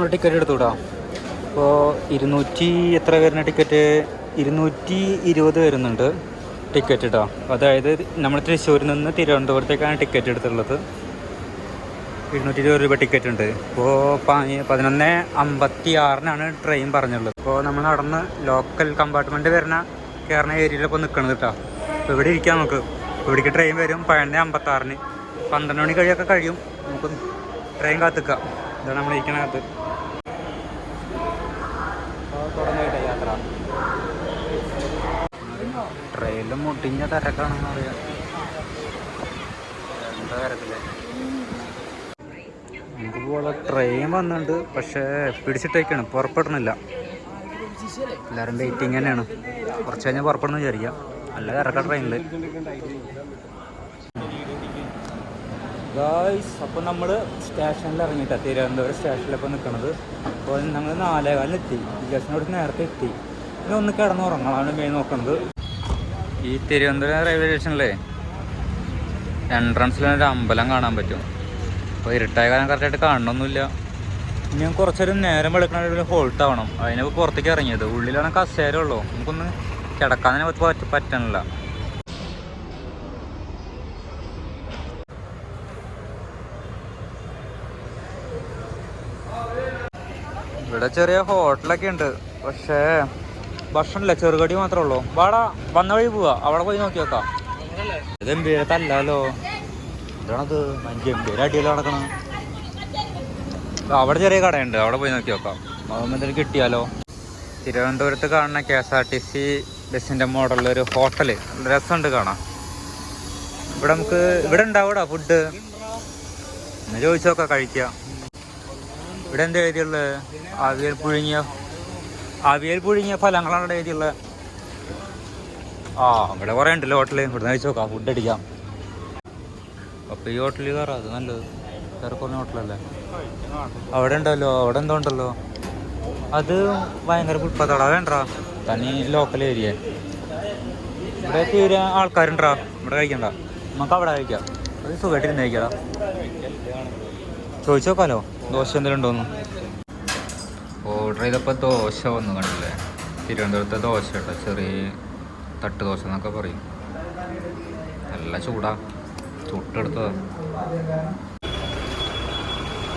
നമ്മൾ ടിക്കറ്റ് എടുത്തുവിടാം അപ്പോൾ ഇരുന്നൂറ്റി എത്ര വരുന്ന ടിക്കറ്റ്? ഇരുന്നൂറ്റി ഇരുപത് വരുന്നുണ്ട് ടിക്കറ്റ് ഇട്ടാ അതായത് നമ്മൾ തൃശ്ശൂരിൽ നിന്ന് തിരുവനന്തപുരത്തേക്കാണ് ടിക്കറ്റ് എടുത്തുള്ളത്. ഇരുന്നൂറ്റി ഇരുപത് രൂപ ടിക്കറ്റ് ഉണ്ട്. ഇപ്പോൾ പതിനൊന്ന് അമ്പത്തി ആറിനാണ് ട്രെയിൻ പറഞ്ഞുള്ളത്. ഇപ്പോൾ നമ്മൾ നടന്ന് ലോക്കൽ കമ്പാർട്ട്മെന്റ് വരുന്ന കയറുന്ന ഏരിയയിലിപ്പോൾ നിൽക്കണത് കേട്ടോ അപ്പോൾ ഇവിടെ ഇരിക്കാം നമുക്ക്. ഇവിടേക്ക് ട്രെയിൻ വരും പതിനൊന്ന് അമ്പത്താറിന്. പന്ത്രണ്ട് മണി കഴിയൊക്കെ കഴിയും. നമുക്ക് ട്രെയിൻ കാത്തിക്കാം ഇതാണ് നമ്മൾ ഇരിക്കണകത്ത് യാത്ര മുട്ടിഞ്ഞ തിരക്കാണെന്ന് അറിയാം എന്താ തിരക്കില്ലേ നമുക്കിപ്പോൾ ട്രെയിൻ വന്നിട്ടുണ്ട് പക്ഷേ പിടിച്ചിട്ടേക്കാണ് പുറപ്പെടണില്ല. എല്ലാവരും വെയിറ്റിംഗ് തന്നെയാണ്. കുറച്ച് കഴിഞ്ഞാൽ പുറപ്പെടണം വിചാരിക്കാം. നല്ല ഇറക്കാൻ ട്രെയിനിൽ ഗായ്സ് അപ്പോൾ നമ്മൾ സ്റ്റേഷനിൽ ഇറങ്ങിയിട്ടാണ് തിരുവനന്തപുരം സ്റ്റേഷനിലപ്പോൾ നിൽക്കണത് അപ്പോൾ ഞങ്ങൾ നാലേകാലിലെത്തി ജസ്റ്റിനോട് നേരത്തെ എത്തി. ഇനി ഒന്ന് കിടന്ന് ഉറങ്ങാനാണ് മെയിൻ നോക്കുന്നത് ഈ തിരുവനന്തപുരം റെയിൽവേ സ്റ്റേഷനിലെ എൻട്രൻസിൽ ഒരു അമ്പലം കാണാൻ പറ്റും. അപ്പോൾ ഇരുട്ടായ കാലം കറക്റ്റായിട്ട് കാണണമൊന്നുമില്ല ഇനി കുറച്ചൊരു നേരം വെളുക്കണ ഒരു ഹോൾട്ട് ആവണം. അതിനിപ്പോൾ പുറത്തേക്ക് ഇറങ്ങിയത്. ഉള്ളിലാണ് കസേര ഉള്ളൂ. നമുക്കൊന്ന് കിടക്കാൻ തന്നെ പറ്റ പറ്റണില്ല. ഇവിടെ ചെറിയ ഹോട്ടലൊക്കെ ഉണ്ട്. പക്ഷേ ഭക്ഷണമില്ല ചെറുകടി മാത്രമേ ഉള്ളൂ. വാടാ വന്ന വഴി പോവാ. അവിടെ പോയി നോക്കി നോക്കാം. ഇത് എമ്പീരത്തല്ലോ ഇതാണത് അടിയിൽ നടക്കണം. അവിടെ ചെറിയ കടയുണ്ട്. അവിടെ പോയി നോക്കി നോക്കാം. അതൊന്നും എന്തെങ്കിലും കിട്ടിയാലോ? തിരുവനന്തപുരത്ത് കാണുന്ന K S R T C ബസ്സിന്റെ മോഡലിൽ ഒരു ഹോട്ടൽ രസമുണ്ട് കാണാം ഇവിടെ നമുക്ക് ഇവിടെ ഉണ്ടാവൂടാ ഫുഡ്. ചോദിച്ചു കഴിക്കാം. ഇവിടെ എന്താ എഴുതിയുള്ളത്? ആവിയൽ പുഴുങ്ങിയ? അവിയൽ പുഴുങ്ങിയ ഫലങ്ങളാണ് എഴുതിയുള്ളത് ആ ഇവിടെ കുറേ ഉണ്ടല്ലോ ഹോട്ടലിൽ ഇവിടെ നിന്ന് നോക്കാം. ഫുഡ് അടിക്കാം. അപ്പോൾ ഈ ഹോട്ടലിൽ കയറാം. അത് നല്ലത്. വേറെ കുറഞ്ഞ ഹോട്ടലല്ലേ? അവിടെ ഉണ്ടല്ലോ. അവിടെ എന്തോ ഉണ്ടല്ലോ? അത് ഭയങ്കര പുൽപ്പത്തട വേണ്ടാ തനി ലോക്കൽ ഏരിയ ഇവിടെ തീരെ ആൾക്കാരുണ്ടാ ഇവിടെ കഴിക്കണ്ട. നമുക്ക് അവിടെ കഴിക്കാം. അത് സുഖമായിട്ട് ഇരുന്ന് കഴിക്കടാ ചോദിച്ചു ദോശ എന്തെങ്കിലും ഉണ്ടോന്ന്? ഓർഡർ ചെയ്തപ്പോൾ ദോശ വന്നു കണ്ടില്ലേ? തിരുവനന്തപുരത്തെ ദോശ കേട്ടോ ചെറിയ തട്ട് ദോശ എന്നൊക്കെ പറയും. നല്ല ചൂടാ. ചുട്ടെടുത്തതാ.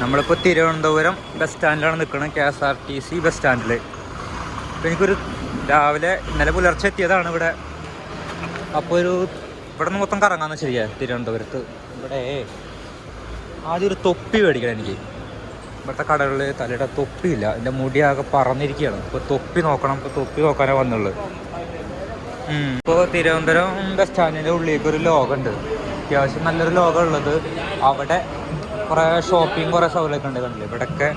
നമ്മളിപ്പോൾ തിരുവനന്തപുരം ബസ് സ്റ്റാൻഡിലാണ് നിൽക്കുന്നത് K S R T C bus സ്റ്റാൻഡിൽ അപ്പോൾ എനിക്കൊരു രാവിലെ ഇന്നലെ പുലർച്ചെ എത്തിയതാണ് ഇവിടെ. അപ്പോൾ ഒരു ഇവിടെ നിന്ന് മൊത്തം കറങ്ങാന്ന് ശരിയാ തിരുവനന്തപുരത്ത്. ഇവിടെ ആദ്യം ഒരു തൊപ്പി മേടിക്കണം എനിക്ക്. ഇവിടുത്തെ കടകളിൽ തലയുടെ തൊപ്പിയില്ല. എന്റെ മുടിയാകെ പറന്നിരിക്കുകയാണ്. ഇപ്പോൾ തൊപ്പി നോക്കണം. ഇപ്പോൾ തൊപ്പി നോക്കാനേ വന്നുള്ളൂ. ഇപ്പോൾ തിരുവനന്തപുരം ബസ് സ്റ്റാൻഡിന്റെ ഉള്ളിലേക്ക് ഒരു ലോകമുണ്ട് അത്യാവശ്യം നല്ലൊരു ലോകം ഉള്ളത് അവിടെ കുറേ ഷോപ്പിംഗ് കുറേ സൗകര്യമൊക്കെ ഉണ്ട് കണ്ടില്ലേ? ഇവിടെയൊക്കെ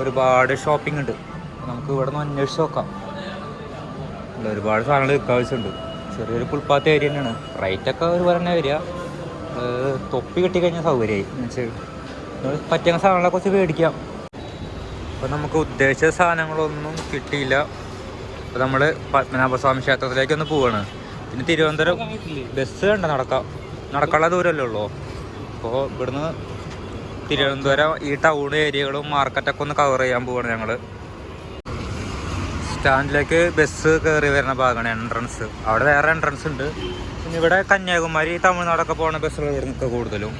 ഒരുപാട് ഷോപ്പിംഗ് ഉണ്ട്. നമുക്ക് ഇവിടെ നിന്ന് അന്വേഷിച്ച് നോക്കാം. ഒരുപാട് സാധനങ്ങൾ വിൽക്കാവശ്യമുണ്ട് ചെറിയൊരു പുൽപ്പാത്ത ഏരിയ തന്നെയാണ്. റേറ്റൊക്കെ ഒരു പറഞ്ഞ ഏർ തൊപ്പി കിട്ടിക്കഴിഞ്ഞാൽ സൗകര്യമായി. എന്നുവെച്ചാൽ പറ്റുന്ന സാധനങ്ങളെ കുറച്ച് മേടിക്കാം അപ്പോൾ നമുക്ക് ഉദ്ദേശിച്ച സാധനങ്ങളൊന്നും കിട്ടിയില്ല. അപ്പോൾ നമ്മൾ പത്മനാഭസ്വാമി ക്ഷേത്രത്തിലേക്ക് ഒന്ന് പോവാണ്. പിന്നെ തിരുവനന്തപുരം ബസ് ഉണ്ട് നടക്കാം. നടക്കാനുള്ള ദൂരമല്ലേ ഉള്ളൂ. അപ്പോൾ ഇവിടുന്ന് തിരുവനന്തപുരം ഈ ടൗൺ ഏരിയകളും മാർക്കറ്റൊക്കെ ഒന്ന് കവർ ചെയ്യാൻ പോവാണ് ഞങ്ങൾ സ്റ്റാൻഡിലേക്ക് ബസ് കയറി വരുന്ന ഭാഗമാണ് എൻട്രൻസ് അവിടെ വേറെ എൻട്രൻസ് ഉണ്ട്. പിന്നെ ഇവിടെ കന്യാകുമാരി തമിഴ്നാടൊക്കെ പോകുന്ന ബസ്സുകൾ ഇവിടെ നിൽക്കുക കൂടുതലും.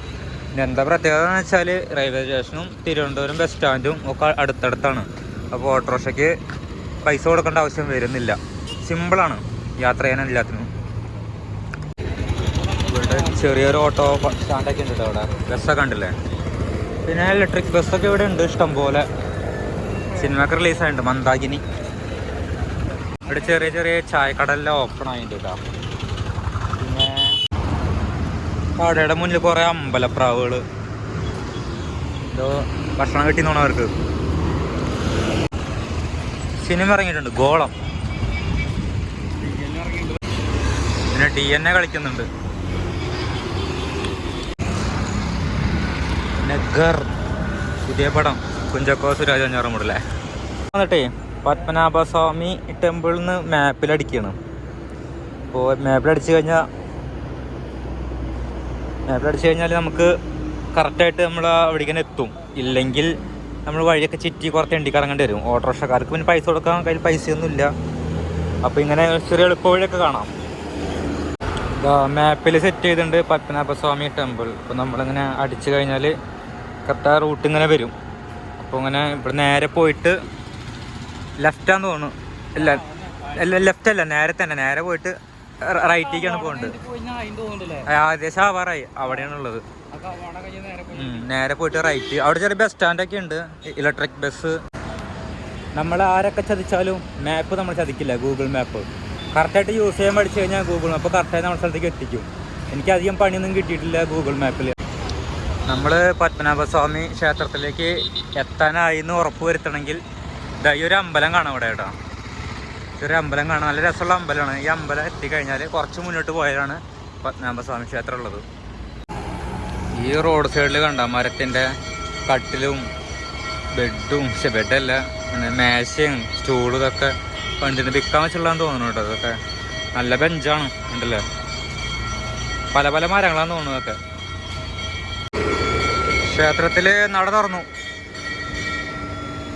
എന്താ പ്രത്യേകത എന്ന് വെച്ചാൽ റെയിൽവേ സ്റ്റേഷനും തിരുവനന്തപുരം ബസ് സ്റ്റാൻഡും ഒക്കെ അടുത്തടുത്താണ്. അപ്പോൾ ഓട്ടോറിക്ഷയ്ക്ക് പൈസ കൊടുക്കേണ്ട ആവശ്യം വരുന്നില്ല. സിമ്പിളാണ് യാത്ര ചെയ്യാൻ എല്ലാത്തിനും. ഇവിടെ ചെറിയൊരു ഓട്ടോ സ്റ്റാൻഡൊക്കെ ഉണ്ട് അവിടെ. ബസ്സൊക്കെ ഉണ്ടല്ലേ? പിന്നെ ഇലക്ട്രിക് ബസ്സൊക്കെ ഇവിടെ ഉണ്ട് ഇഷ്ടം പോലെ സിനിമയൊക്കെ റിലീസായിട്ടുണ്ട് മന്ദാകിനി. ഇവിടെ ചെറിയ ചെറിയ ചായക്കടലിലെ ഓപ്പൺ ആയിട്ടുണ്ട് കേട്ടോ പിന്നെ കടയുടെ മുന്നിൽ കുറേ അമ്പലപ്രാവുകൾ. എന്തോ ഭക്ഷണം കിട്ടി നോണം അവർക്ക്. സിനിമ ഇറങ്ങിയിട്ടുണ്ട്. ഗോളം. പിന്നെ ഡി എൻ എ കളിക്കുന്നുണ്ട്. പിന്നെ ഗർ. പുതിയ പടം. കുഞ്ചക്കോ സുരാജ് അഞ്ഞാറമുടല്ലേ എന്നിട്ടേ പത്മനാഭസ്വാമി ടെമ്പിളിൽ നിന്ന് മാപ്പിലടിക്കുകയാണ് അപ്പോൾ മാപ്പിലടിച്ചു കഴിഞ്ഞാൽ മാപ്പിലടിച്ച് കഴിഞ്ഞാൽ നമുക്ക് കറക്റ്റായിട്ട് നമ്മൾ അവിടേക്കന്നെ എത്തും. ഇല്ലെങ്കിൽ നമ്മൾ വഴിയൊക്കെ ചിറ്റി കുറച്ച് എണ്ടി കറങ്ങേണ്ടി വരും. ഓട്ടോറിക്ഷക്കാർക്ക് പിന്നെ പൈസ കൊടുക്കാൻ കയ്യിൽ പൈസയൊന്നും ഇല്ല അപ്പോൾ ഇങ്ങനെ ചെറിയ എളുപ്പ വഴിയൊക്കെ കാണാം. മാപ്പിൽ സെറ്റ് ചെയ്തിട്ടുണ്ട് പത്മനാഭസ്വാമി ടെമ്പിൾ അപ്പോൾ നമ്മളിങ്ങനെ അടിച്ചു കഴിഞ്ഞാൽ കറക്റ്റ് ആ റൂട്ട് ഇങ്ങനെ വരും. അപ്പോൾ ഇങ്ങനെ ഇവിടെ നേരെ പോയിട്ട് ലെഫ്റ്റാന്ന് തോന്നുന്നു. അല്ല ലെഫ്റ്റ് അല്ല നേരെ തന്നെ നേരെ പോയിട്ട് റൈറ്റിലേക്കാണ് പോകുന്നത് ഏകദേശം ആവാറായി അവിടെയാണുള്ളത്. ഉം, നേരെ പോയിട്ട് റൈറ്റ്. അവിടെ ചെറിയ ബസ് സ്റ്റാൻഡൊക്കെ ഉണ്ട്. ഇലക്ട്രിക് ബസ് നമ്മൾ ആരൊക്കെ ചതിച്ചാലും മാപ്പ് നമ്മൾ ചതിക്കില്ല ഗൂഗിൾ മാപ്പ് കറക്റ്റായിട്ട് യൂസ് ചെയ്യാൻ പഠിച്ചു കഴിഞ്ഞാൽ ഗൂഗിൾ മാപ്പ് കറക്റ്റായി നമ്മുടെ സ്ഥലത്തേക്ക് എത്തിക്കും. എനിക്ക് അധികം പണിയൊന്നും കിട്ടിയിട്ടില്ല ഗൂഗിൾ മാപ്പിൽ നമ്മൾ പത്മനാഭസ്വാമി ക്ഷേത്രത്തിലേക്ക് എത്താനായി എന്ന് ഉറപ്പ് വരുത്തണമെങ്കിൽ ഇതായി ഒരു അമ്പലം കാണാം ഇവിടെ കേട്ടോ. ചെറിയ അമ്പലം കാണാം നല്ല രസമുള്ള അമ്പലമാണ്. ഈ അമ്പലം എത്തിക്കഴിഞ്ഞാൽ കുറച്ച് മുന്നോട്ട് പോയാലാണ് പത്മനാഭസ്വാമി ക്ഷേത്രം ഉള്ളത്. ഈ റോഡ് സൈഡിൽ കണ്ട? മരത്തിന്റെ കട്ടിലും ബെഡും പക്ഷെ ബെഡല്ല പിന്നെ മേശയും സ്റ്റൂളും ഇതൊക്കെ പണ്ടിന് വിൽക്കാൻ വെച്ചുള്ളതാന്ന് തോന്നുന്നു കേട്ടോ. ഇതൊക്കെ നല്ല ബെഞ്ചാണ് ഉണ്ടല്ലേ പല പല മരങ്ങളാന്ന് തോന്നുന്നു ഇതൊക്കെ. ക്ഷേത്രത്തിൽ നട തുറന്നു.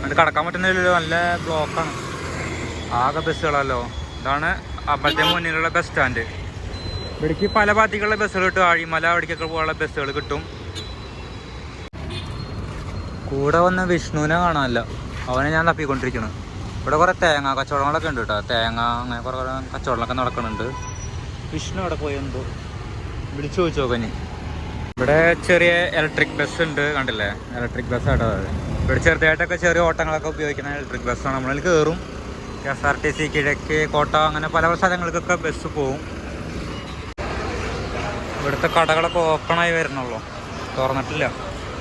അത് കടക്കാൻ പറ്റുന്നില്ലല്ലോ നല്ല ബ്ലോക്കാണ് ആകെ ബസ്സുകളല്ലോ ഇതാണ് അമ്പലത്തെ മുന്നിലുള്ള ബസ് സ്റ്റാൻഡ് ഇവിടേക്ക് പല ഭാഗത്തേക്കുള്ള ബസ്സുകൾ കിട്ടും. ആഴിമല അവിടേക്കൊക്കെ പോകാനുള്ള ബസ്സുകൾ കിട്ടും. കൂടെ വന്ന വിഷ്ണുവിനെ കാണാനല്ല. അവനെ ഞാൻ തപ്പിക്കൊണ്ടിരിക്കണം. ഇവിടെ കുറേ തേങ്ങ കച്ചവടങ്ങളൊക്കെ ഉണ്ട് കേട്ടോ. തേങ്ങ അങ്ങനെ കുറേ കുറേ കച്ചവടങ്ങളൊക്കെ നടക്കുന്നുണ്ട്. വിഷ്ണു അവിടെ പോയി എന്തോ? വിളിച്ചു ചോദിച്ചു നോക്കാൻ ഇവിടെ ചെറിയ ഇലക്ട്രിക് ബസ് ഉണ്ട്. കണ്ടില്ലേ? ഇലക്ട്രിക് ബസ് ആട്ടോ ഇവിടെ ചെറുതായിട്ടൊക്കെ ചെറിയ ഓട്ടങ്ങളൊക്കെ ഉപയോഗിക്കുന്ന ഇലക്ട്രിക് ബസ്സാണ് നമ്മളിൽ കയറും. K S R T C Kizhakkekotta അങ്ങനെ പല സ്ഥലങ്ങൾക്കൊക്കെ ബസ് പോവും. ഇവിടുത്തെ കടകളൊക്കെ ഓപ്പണായി വരുന്നുള്ളൂ. തുറന്നിട്ടില്ല.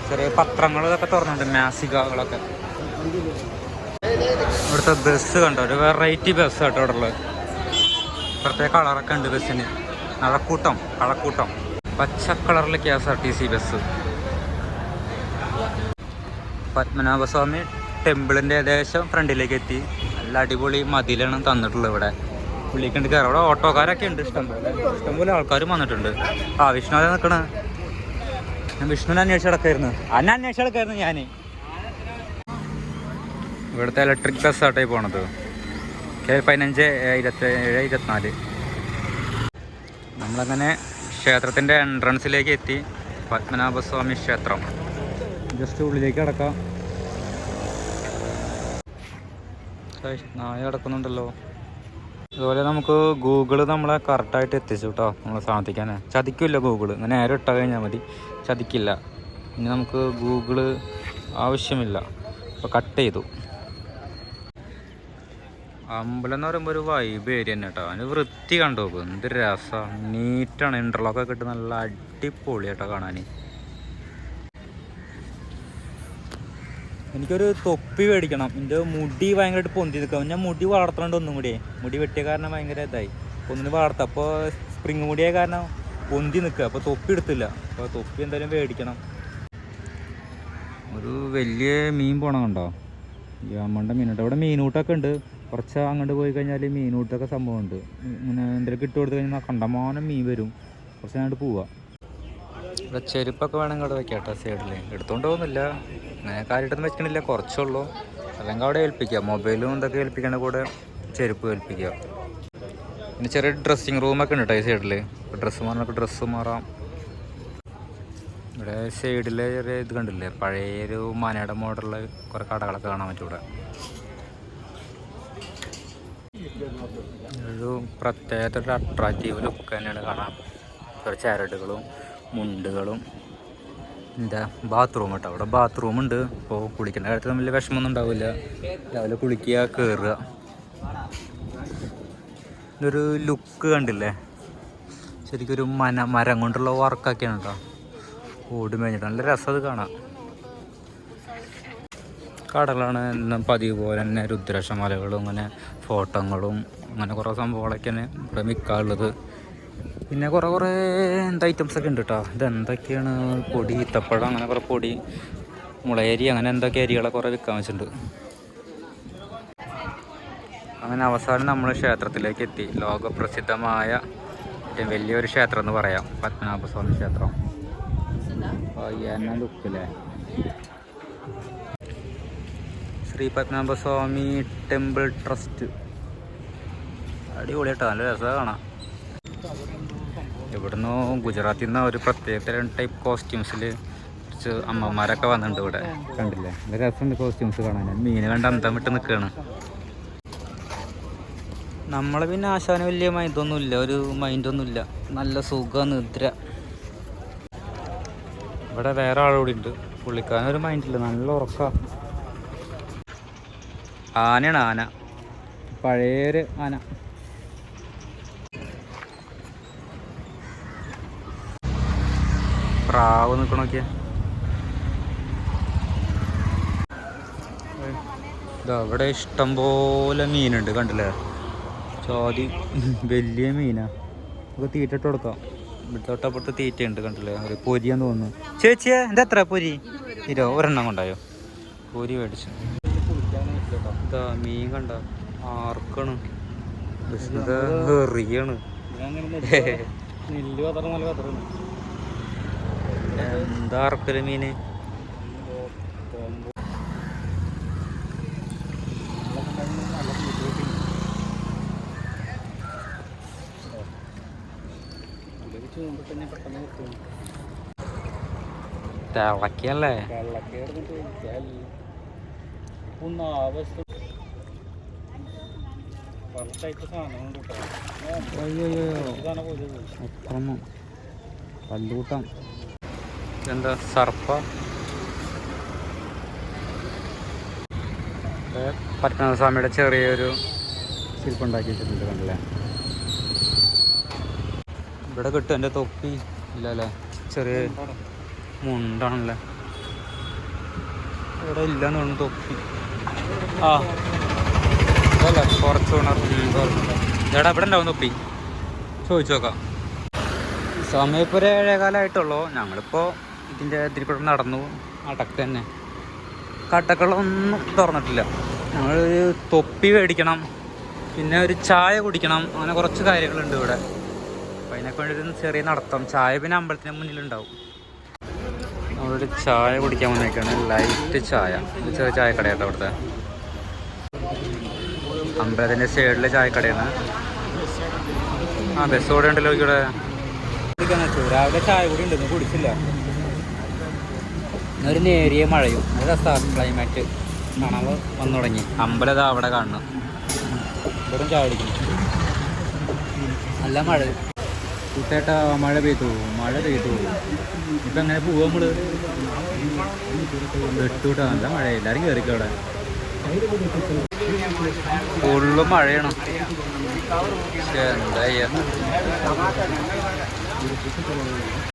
ചെറിയ പത്രങ്ങൾ ഇതൊക്കെ തുറന്നിട്ടുണ്ട് മാസികകളൊക്കെ. ഇവിടുത്തെ ബസ് കണ്ടോ? ഒരു വെറൈറ്റി ബസ് കേട്ടോ ഇവിടെ ഉള്ളത്. പ്രത്യേക കളറൊക്കെ ഉണ്ട് ബസ്സിന് അഴക്കൂട്ടം കളക്കൂട്ടം. പച്ച കളറിൽ K S R T C bus Padmanabhaswamy ടെമ്പിളിന്റെ ഏകദേശം ഫ്രണ്ടിലേക്ക് എത്തി. നല്ല അടിപൊളി മതിലാണ് തന്നിട്ടുള്ളത് ഇവിടെ. പുള്ളിക്കുണ്ട് കയറാം അവിടെ ഓട്ടോക്കാരൊക്കെ ഉണ്ട്. ഇഷ്ടംപോലെ ഇഷ്ടംപോലെ ആൾക്കാരും വന്നിട്ടുണ്ട്. ആ വിഷ്ണു നിൽക്കണ ഞാൻ വിഷ്ണുവിനെ അന്വേഷിച്ച് കിടക്കായിരുന്നു അന്നെ അന്വേഷിച്ച് കിടക്കായിരുന്നു ഞാൻ ഇവിടുത്തെ ഇലക്ട്രിക് ബസ്സാട്ടെ പോണത്. കെ പതിനഞ്ച് ഇരുപത്തേഴ് ഇരുപത്തിനാല്. നമ്മളങ്ങനെ ക്ഷേത്രത്തിന്റെ എൻട്രൻസിലേക്ക് എത്തി. പത്മനാഭസ്വാമി ക്ഷേത്രം. ജസ്റ്റ് ഉള്ളിലേക്ക് കിടക്കാം. നായ കിടക്കുന്നുണ്ടല്ലോ. അതുപോലെ നമുക്ക് ഗൂഗിൾ നമ്മളെ കറക്റ്റായിട്ട് എത്തിച്ചു കേട്ടോ നമ്മളെ സാധിക്കാൻ ചതിക്കില്ല ഗൂഗിൾ ഇങ്ങനെ നേരെ ഇട്ട കഴിഞ്ഞാൽ മതി. ചതിക്കില്ല. ഇനി നമുക്ക് ഗൂഗിൾ ആവശ്യമില്ല. അപ്പോൾ കട്ട് ചെയ്തു. അമ്പലം എന്ന് പറയുമ്പോൾ ഒരു വൈബ് ഏരിയ തന്നെ കേട്ടോ അതിന് വൃത്തി കണ്ടു നോക്കും. എന്ത് രസമാണ് നീറ്റാണ് ഇന്റർലോക്കൊക്കെ ഇട്ട് നല്ല അടിപൊളി കേട്ടോ കാണാൻ എനിക്കൊരു തൊപ്പി മേടിക്കണം. എന്റെ മുടി ഭയങ്കരമായിട്ട് പൊന്തി നിൽക്കാം ഞാൻ മുടി വളർത്തണുണ്ട് ഒന്നും കൂടിയേ മുടി വെട്ടിയ കാരണം ഭയങ്കര ഇതായി. ഒന്നിന് വളർത്താം. അപ്പോൾ സ്പ്രിങ് മുടിയായ കാരണം പൊന്തി നിൽക്കുക. അപ്പോൾ തൊപ്പി എടുത്തില്ല. അപ്പോൾ തൊപ്പി എന്തായാലും മേടിക്കണം. ഒരു വലിയ മീൻ പോണ കണ്ടോ? അമ്മണ്ട മീനുണ്ട്. അവിടെ മീനൂട്ടൊക്കെ ഉണ്ട്. കുറച്ച് അങ്ങോട്ട് പോയി കഴിഞ്ഞാൽ മീനൂട്ടൊക്കെ സംഭവമുണ്ട് ഇങ്ങനെ എന്തെങ്കിലും ഇട്ട് കൊടുത്തു കഴിഞ്ഞാൽ കണ്ടമാനം മീൻ വരും. കുറച്ച് അങ്ങോട്ട് പോവാം. ഇവിടെ ചെരുപ്പൊക്കെ വേണമെങ്കിൽ അവിടെ വെക്കാം കേട്ടോ സൈഡിൽ എടുത്തുകൊണ്ട് പോകുന്നില്ല. അങ്ങനെ കാര്യമായിട്ടൊന്നും വെക്കണില്ല കുറച്ചുള്ളൂ അല്ലെങ്കിൽ അവിടെ ഏൽപ്പിക്കുക മൊബൈലും ഇതൊക്കെ ഏൽപ്പിക്കണ കൂടെ ചെരുപ്പ് ഏൽപ്പിക്കുക പിന്നെ ചെറിയ ഡ്രസ്സിങ് റൂമൊക്കെ ഉണ്ട് കേട്ടോ ഈ സൈഡിൽ ഡ്രസ്സ് മാറാനൊക്കെ ഡ്രസ്സ് മാറാം. ഇവിടെ സൈഡിൽ ചെറിയ ഇത് കണ്ടില്ലേ? പഴയൊരു മനയുടെ മോഡലുള്ള കുറേ കടകളൊക്കെ കാണാൻ പറ്റും ഇവിടെ. ഒരു പ്രത്യേകത ഒരു അട്രാക്റ്റീവ് ലുക്ക് തന്നെയാണ് കാണാൻ കുറേ ചരടുകളും മുണ്ടുകളും. എന്താ ബാത്റൂം കേട്ടോ അവിടെ ബാത്റൂം ഉണ്ട്. അപ്പോൾ കുളിക്കേണ്ട കാര്യത്തിൽ വലിയ വിഷമമൊന്നും ഉണ്ടാവില്ല. രാവിലെ കുളിക്കുക കയറുക ഇതൊരു ലുക്ക് കണ്ടില്ലേ? ശരിക്കും ഒരു മന മരം കൊണ്ടുള്ള വർക്കൊക്കെയാണ് കേട്ടോ ഓടി മേഞ്ഞിട്ട് നല്ല രസം അത് കാണാം കടലാണ് എന്നും പതിവ് പോലെ തന്നെ രുദ്രക്ഷമലകളും അങ്ങനെ ഫോട്ടോകളും അങ്ങനെ കുറേ സംഭവങ്ങളൊക്കെയാണ് ഇവിടെ മിക്കാറുള്ളത്. പിന്നെ കുറേ കുറേ എന്താ ഐറ്റംസ് ഒക്കെ ഉണ്ട് കേട്ടോ ഇതെന്തൊക്കെയാണ് പൊടി ഈത്തപ്പഴം അങ്ങനെ കുറേ പൊടി മുളയരി അങ്ങനെ എന്തൊക്കെ അരികളെ കുറേ വിൽക്കാൻ വെച്ചിട്ടുണ്ട്. അങ്ങനെ അവസാനം നമ്മൾ ക്ഷേത്രത്തിലേക്ക് എത്തി. ലോകപ്രസിദ്ധമായ വലിയൊരു ക്ഷേത്രം എന്ന് പറയാം. പത്മനാഭസ്വാമി ക്ഷേത്രം. ലുക്കില്ലേ ശ്രീ പത്മനാഭസ്വാമി ടെമ്പിൾ ട്രസ്റ്റ്. അടിപൊളിയാട്ടോ നല്ല രസമാണ് കാണാം ഇവിടുന്ന് ഗുജറാത്തിൽ നിന്ന് ഒരു പ്രത്യേക ടൈപ്പ് കോസ്റ്റ്യൂംസിൽ കുറച്ച് അമ്മമാരൊക്കെ വന്നിട്ടുണ്ട് ഇവിടെ. കണ്ടില്ലേ? നല്ല രസമുണ്ട് കോസ്റ്റ്യൂംസ് കാണാൻ. മീൻ കണ്ട് അന്തം വിട്ട് നിൽക്കുകയാണ് നമ്മളെ പിന്നെ ആശാന വലിയ മൈൻഡൊന്നുമില്ല ഒരു മൈൻഡൊന്നുമില്ല നല്ല സുഖ നിദ്ര. ഇവിടെ വേറെ ആളുകൂടി ഉണ്ട്. പുള്ളിക്കാരൻ ഒരു മൈൻഡില്ല നല്ല ഉറക്ക. ആനയാണ് ആന. പഴയൊരു ആന. പ്രാവ് നിൽക്കണോക്കിയ അവിടെ ഇഷ്ടം പോലെ മീനുണ്ട് കണ്ടില്ലേ? ചോതി വലിയ മീനാ. നമുക്ക് തീറ്റ ഇട്ട് കൊടുക്കാം. ഇവിടുത്തെ തൊട്ടപ്പുറത്ത് തീറ്റ ഉണ്ട് കണ്ടില്ലേ? ഒരു പൊരിയാന്ന് തോന്നുന്നു. ചേച്ചിയെ എന്താ എത്ര പൊരി? ഇരോ ഒരെണ്ണം കൊണ്ടായോ? പൊരി മേടിച്ചു. ഇതാ മീൻ കണ്ട? ആർക്കാണ്? നല്ല എറിയാണ് എന്താ അറക്കൽ മീന്? തിളക്കിയല്ലേ? അക്രമം പല്ലൂട്ടം എന്താ സർപ്പ? പത്മനാഭസ്വാമിയുടെ ചെറിയൊരു ശില്പുണ്ടാക്കി വെച്ചിട്ടുണ്ട് കണ്ടല്ലേ? ഇവിടെ കിട്ടും എന്റെ തൊപ്പി ഇല്ലല്ലേ? ചെറിയ മുണ്ടാണല്ലേ? ഇവിടെ ഇല്ലാന്ന് തോന്നുന്നു തൊപ്പി. ആ. അതല്ല കുറച്ച് ചേട്ടാ ഇവിടെ ഉണ്ടാവും തൊപ്പി. ചോദിച്ചു നോക്കാം. സമയം ഇപ്പോൾ ഏഴേകാലമായിട്ടുള്ളൂ ഞങ്ങളിപ്പോൾ ഇതിന്റെ ഇതിൽ കൂടെ നടന്നു. അടക്ക് തന്നെ. കട്ടക്കളൊന്നും തുറന്നിട്ടില്ല. ഒരു തൊപ്പി മേടിക്കണം. പിന്നെ ഒരു ചായ കുടിക്കണം. അങ്ങനെ കുറച്ച് കാര്യങ്ങളുണ്ട് ഇവിടെ. അപ്പം അതിനൊക്കെ വേണ്ടി ഒരു ചെറിയ നടത്തം. ചായ പിന്നെ അമ്പലത്തിന് മുന്നിലുണ്ടാവും. നമ്മളൊരു ചായ കുടിക്കാൻ വന്നേക്കാണ്. ലൈറ്റ് ചായ. ചെറിയ ചായക്കടയാട്ടോ അവിടുത്തെ. അമ്പലത്തിന്റെ സൈഡിലെ ചായക്കടയാണ്. ആ ബസ് കൂടെ ഉണ്ടല്ലോ ഇവിടെ. രാവിലെ ചായ കൂടി ഉണ്ട് കുടിച്ചില്ല. ഒരു നേരിയ മഴയും. നല്ല രസമാണ് ക്ലൈമാറ്റ് കാണാൻ വന്നു തുടങ്ങി. അമ്പലം അവിടെ കാണണം വെറും ചാടിക്കും നല്ല മഴ. കുട്ടേട്ട മഴ പെയ്തു. മഴ പെയ്തു. ഇപ്പം എങ്ങനെ പോവാ നമ്മൾ? വെട്ടൂട്ടാ. നല്ല മഴ എല്ലാവരും കയറിക്കോ അവിടെ. ഫുള്ള് മഴയാണ്. എന്താ ചെയ്യാ?